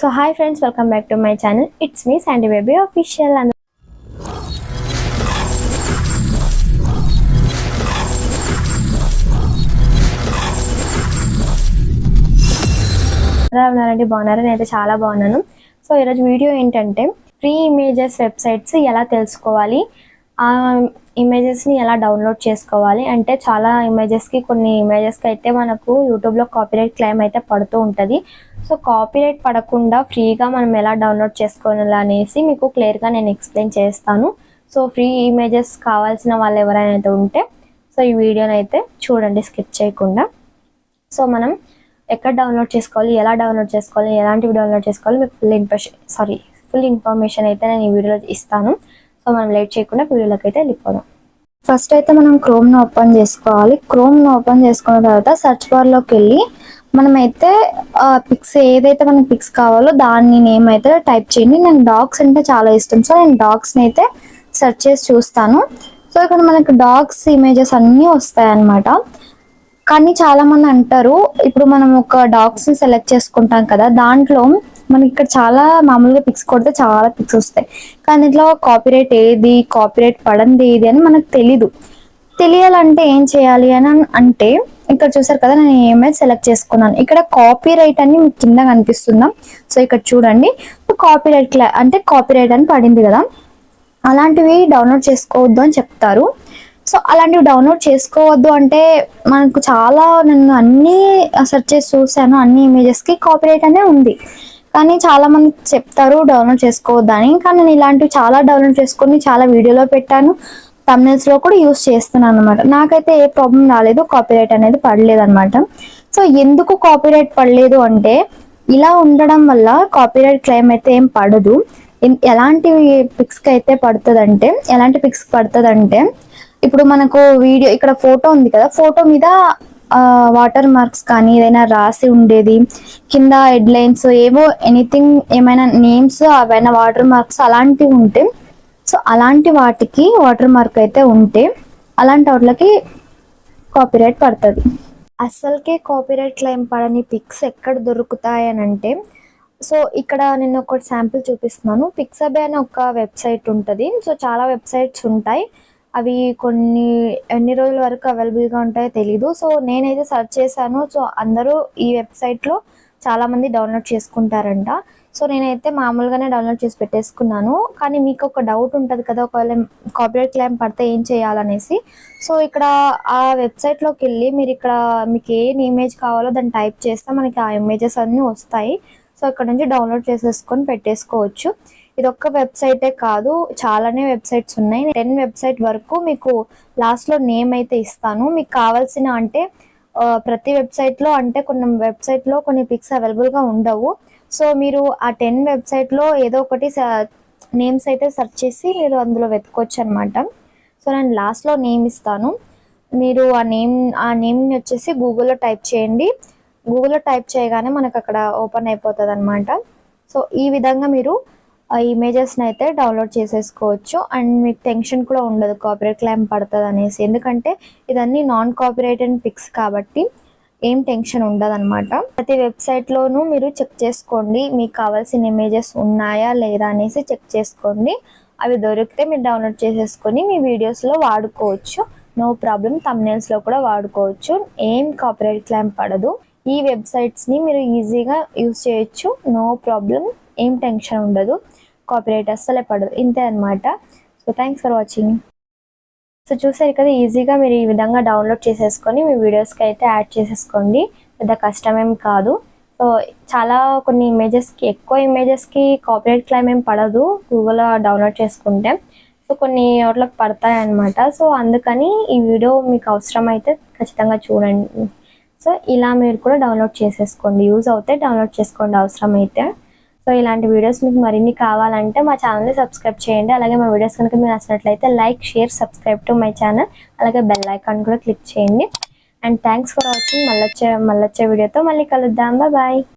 So hi friends welcome back to my channel. It's me Sandy baby official and ఎలా ఉన్నారండి బాగున్నారు? నేనైతే చాలా బాగున్నాను. సో ఈరోజు వీడియో ఏంటంటే ఫ్రీ ఇమేజెస్ వెబ్సైట్స్ ఎలా తెలుసుకోవాలి? ఆ ఇమేజెస్ని ఎలా డౌన్లోడ్ చేసుకోవాలి? అంటే చాలా ఇమేజెస్కి కొన్ని ఇమేజెస్కి అయితే మనకు యూట్యూబ్లో కాపీరైట్ క్లెయిమ్ అయితే పడుతూ ఉంటుంది. సో కాపీరైట్ పడకుండా ఫ్రీగా మనం ఎలా డౌన్లోడ్ చేసుకోవాలి అనేసి మీకు క్లియర్గా నేను ఎక్స్ప్లెయిన్ చేస్తాను. సో ఫ్రీ ఇమేజెస్ కావాల్సిన వాళ్ళు ఎవరైనా అయితే ఉంటే సో ఈ వీడియోని అయితే చూడండి స్కిప్ చేయకుండా. సో మనం ఎక్కడ డౌన్లోడ్ చేసుకోవాలి ఎలా డౌన్లోడ్ చేసుకోవాలి ఎలాంటివి డౌన్లోడ్ చేసుకోవాలి మీకు full information sorry full information అయితే నేను ఈ వీడియోలో ఇస్తాను. సో మనం లేట్ చేయకుండా వీడియోలోకి అయితే వెళ్ళిపోదాం. ఫస్ట్ అయితే మనం క్రోమ్ను ఓపెన్ చేసుకోవాలి. క్రోమ్ను ఓపెన్ చేసుకున్న తర్వాత సెర్చ్ బార్లోకి వెళ్ళి మనమైతే పిక్స్ ఏదైతే మనకి పిక్స్ కావాలో దాన్ని నేమ్ అయితే టైప్ చేయండి. నేను డాగ్స్ అంటే చాలా ఇష్టం. సో నేను డాగ్స్ని అయితే సెర్చ్ చేసి చూస్తాను. సో ఇక్కడ మనకి డాగ్స్ ఇమేజెస్ అన్నీ వస్తాయి అన్నమాట కానీ చాలామంది అంటారు ఇప్పుడు మనం ఒక డాగ్స్ని సెలెక్ట్ చేసుకుంటాం కదా దాంట్లో మనకి ఇక్కడ చాలా మామూలుగా పిక్స్ కొడితే చాలా పిక్స్ వస్తాయి. కానీ ఇట్లా కాపీరైట్ ఏది కాపీరైట్ పడంది ఏది అని మనకు తెలీదు. తెలియాలంటే ఏం చేయాలి అని అంటే ఇక్కడ చూసారు కదా నేను ఏమైనా సెలెక్ట్ చేసుకున్నాను. ఇక్కడ కాపీ రైట్ అని మీకు కింద కనిపిస్తుందా? సో ఇక్కడ చూడండి. కాపీ రైట్ అంటే కాపీ రైట్ అని పడింది కదా. అలాంటివి డౌన్లోడ్ చేసుకోవద్దు అని చెప్తారు. సో అలాంటివి డౌన్లోడ్ చేసుకోవద్దు అంటే మనకు చాలా నేను అన్ని సెర్చ్ చేసి చూసాను అన్ని ఇమేజెస్కి కాపీరైట్ అనే ఉంది. కానీ చాలా మంది చెప్తారు డౌన్లోడ్ చేసుకోవద్దని. కానీ నేను ఇలాంటివి చాలా డౌన్లోడ్ చేసుకొని చాలా వీడియోలో పెట్టాను. thumbnails లో కూడా యూస్ చేస్తున్నాను అనమాట నాకైతే ఏ ప్రాబ్లం రాలేదు. కాపీరైట్ అనేది పడలేదు అనమాట సో ఎందుకు కాపీరైట్ పడలేదు అంటే ఇలా ఉండడం వల్ల కాపీరైట్ క్లెయిమ్ అయితే ఏం పడదు. ఎలాంటి పిక్స్కి అయితే పడుతుందంటే ఎలాంటి పిక్స్ పడుతుందంటే ఇప్పుడు మనకు వీడియో ఇక్కడ ఫోటో ఉంది కదా ఫోటో మీద వాటర్ మార్క్స్ కానీ ఏదైనా రాసి ఉండేది కింద హెడ్ లైన్స్ ఏవో ఎనీథింగ్ ఏమైనా నేమ్స్ అవైనా వాటర్ మార్క్స్ అలాంటివి ఉంటే సో అలాంటి వాటికి వాటర్ మార్క్ అయితే ఉంటే అలాంటి వాటికి కాపీరైట్ పడుతుంది. అస్సలకే కాపీరైట్ క్లైమ్ పడని పిక్స్ ఎక్కడ దొరుకుతాయి అని అంటే సో ఇక్కడ నేను ఒక శాంపుల్ చూపిస్తున్నాను. పిక్సబే అనే ఒక వెబ్సైట్ ఉంటుంది. సో చాలా వెబ్సైట్స్ ఉంటాయి. అవి కొన్ని ఎన్ని రోజుల వరకు అవైలబుల్గా ఉంటాయో తెలీదు. సో నేనైతే సెర్చ్ చేశాను. సో అందరూ ఈ వెబ్సైట్లో చాలామంది డౌన్లోడ్ చేసుకుంటారంట. సో నేనైతే మామూలుగానే డౌన్లోడ్ చేసి పెట్టేసుకున్నాను. కానీ మీకు ఒక డౌట్ ఉంటుంది కదా ఒకవేళ కాపీరైట్ క్లైమ్ పడితే ఏం చేయాలనేసి. సో ఇక్కడ ఆ వెబ్సైట్లోకి వెళ్ళి మీరు ఇక్కడ మీకు ఏ ఇమేజ్ కావాలో దాన్ని టైప్ చేస్తే మనకి ఆ ఇమేజెస్ అన్నీ వస్తాయి. సో ఇక్కడ నుంచి డౌన్లోడ్ చేసేసుకొని పెట్టేసుకోవచ్చు. ఇది ఒక్క వెబ్సైటే కాదు చాలానే వెబ్సైట్స్ ఉన్నాయి. టెన్ వెబ్సైట్ వరకు మీకు లాస్ట్లో నేమ్ అయితే ఇస్తాను. మీకు కావాల్సిన అంటే ప్రతి వెబ్సైట్లో అంటే కొన్ని వెబ్సైట్లో కొన్ని పిక్స్ అవైలబుల్గా ఉండవు. సో మీరు ఆ టెన్ వెబ్సైట్లో ఏదో ఒకటి నేమ్స్ అయితే సెర్చ్ చేసి మీరు అందులో వెతుకోవచ్చు అనమాట సో నేను లాస్ట్లో నేమ్ ఇస్తాను. మీరు ఆ నేమ్ ఆ నేమ్ని వచ్చేసి గూగుల్లో టైప్ చేయండి. గూగుల్లో టైప్ చేయగానే మనకు అక్కడ ఓపెన్ అయిపోతుంది అనమాట సో ఈ విధంగా మీరు ఇమేజెస్ని అయితే డౌన్లోడ్ చేసేసుకోవచ్చు. అండ్ మీకు టెన్షన్ కూడా ఉండదు కాపీరైట్ క్లైమ్ పడుతుంది అనేసి ఎందుకంటే ఇదన్నీ నాన్ కాపీరైటెడ్ పిక్స్ కాబట్టి ఏం టెన్షన్ ఉండదు అనమాట ప్రతి వెబ్సైట్లోనూ మీరు చెక్ చేసుకోండి. మీకు కావాల్సిన ఇమేజెస్ ఉన్నాయా లేదా అనేసి చెక్ చేసుకోండి. అవి దొరికితే మీరు డౌన్లోడ్ చేసేసుకొని మీ వీడియోస్లో వాడుకోవచ్చు. నో ప్రాబ్లం తమ్నేల్స్లో కూడా వాడుకోవచ్చు. ఏం కాపీరైట్ క్లైమ్ పడదు. ఈ వెబ్సైట్స్ని మీరు ఈజీగా యూజ్ చేయొచ్చు. నో ప్రాబ్లం ఏం టెన్షన్ ఉండదు. కాపీరైట్ అస్సలే పడదు. ఇంతే అనమాట so thanks for watching so చూసారు కదా ఈజీగా మీరు ఈ విధంగా డౌన్లోడ్ చేసేసుకొని మీ వీడియోస్కి అయితే యాడ్ చేసేసుకోండి. పెద్ద కష్టమేం కాదు. సో చాలా కొన్ని ఇమేజెస్కి ఎక్కువ ఇమేజెస్కి కాపీరైట్ క్లైమ్ ఏం పడదు. గూగుల్లో డౌన్లోడ్ చేసుకుంటే. సో కొన్ని ఓట్లకు పడతాయి అన్నమాట సో అందుకని ఈ వీడియో మీకు అవసరమైతే ఖచ్చితంగా చూడండి. సో ఇలా మీరు కూడా డౌన్లోడ్ చేసేసుకోండి. యూజ్ అవుతే డౌన్లోడ్ చేసుకోండి. అవసరం అయితే సో ఇలాంటి వీడియోస్ మీకు మరిన్ని కావాలంటే మా ఛానల్ని సబ్స్క్రైబ్ చేయండి. అలాగే మా వీడియోస్ కనుక మీకు నచ్చినట్లయితే like share subscribe to my channel అలాగే బెల్ ఐకాన్ కూడా క్లిక్ చేయండి. అండ్ థ్యాంక్స్ ఫర్ వాచింగ్ మళ్ళొచ్చే మళ్ళొచ్చే వీడియోతో మళ్ళీ కలుద్దాం. బాయ్